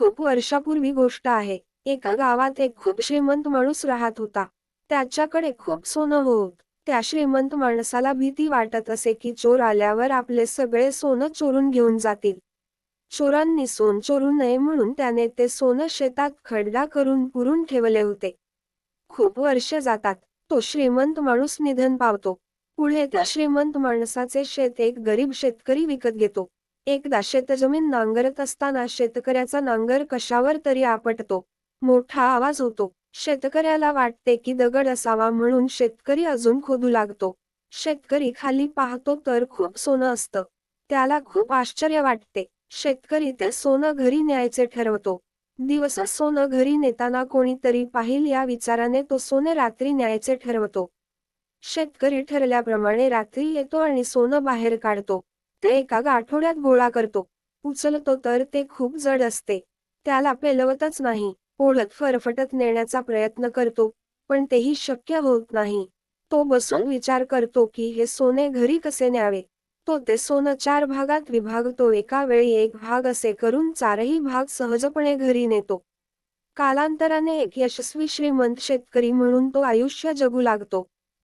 खूप वर्षापूर्वी गोष्ट आहे. एका गावात एक खूप श्रीमंत माणूस राहत होता. त्याच्याकडे खूप सोनं होत. त्या श्रीमंत माणसाला भीती वाटत असे की चोर आल्यावर आपले सगळे सोनं चोरून घेऊन जातील. चोरांनी सोन चोरू नये म्हणून त्याने ते सोनं शेतात खड्डा करून पुरून ठेवले होते. खूप वर्ष जातात. तो श्रीमंत माणूस निधन पावतो. पुढे त्या श्रीमंत माणसाचे शेत एक गरीब शेतकरी विकत घेतो. एकदा शेतजमीन नांगरत असताना शेतकऱ्याचा नांगर कशावर तरी आपटतो. मोठा आवाज होतो. शेतकऱ्याला वाटते की दगड असावा म्हणून शेतकरी अजून खोदू लागतो. शेतकरी खाली पाहतो तर खूप सोनं असतं. त्याला खूप आश्चर्य वाटते. शेतकरी ते सोनं घरी न्यायचे ठरवतो. दिवस सोनं घरी नेताना कोणीतरी पाहिल या विचाराने तो सोने रात्री न्यायचे ठरवतो. शेतकरी ठरल्याप्रमाणे रात्री येतो आणि सोनं बाहेर काढतो. ते एका गाठोड्यात गोळा करतो. उचलतो तर ते खूप जड असते. त्याला पेलवतच नाही. ओढत फरफटत नेण्याचा प्रयत्न करतो. पण तेही शक्य होत नाही. तो बसून विचार करतो की हे सोने घरी कसे न्यावे? तो ते सोनं चार भागात विभागतो. एका वेळी एक भाग असे करून चारही भाग सहजपणे घरी नेतो. कालांतराने एक यशस्वी श्रीमंत शेतकरी म्हणून तो आयुष्य जगू लागतो.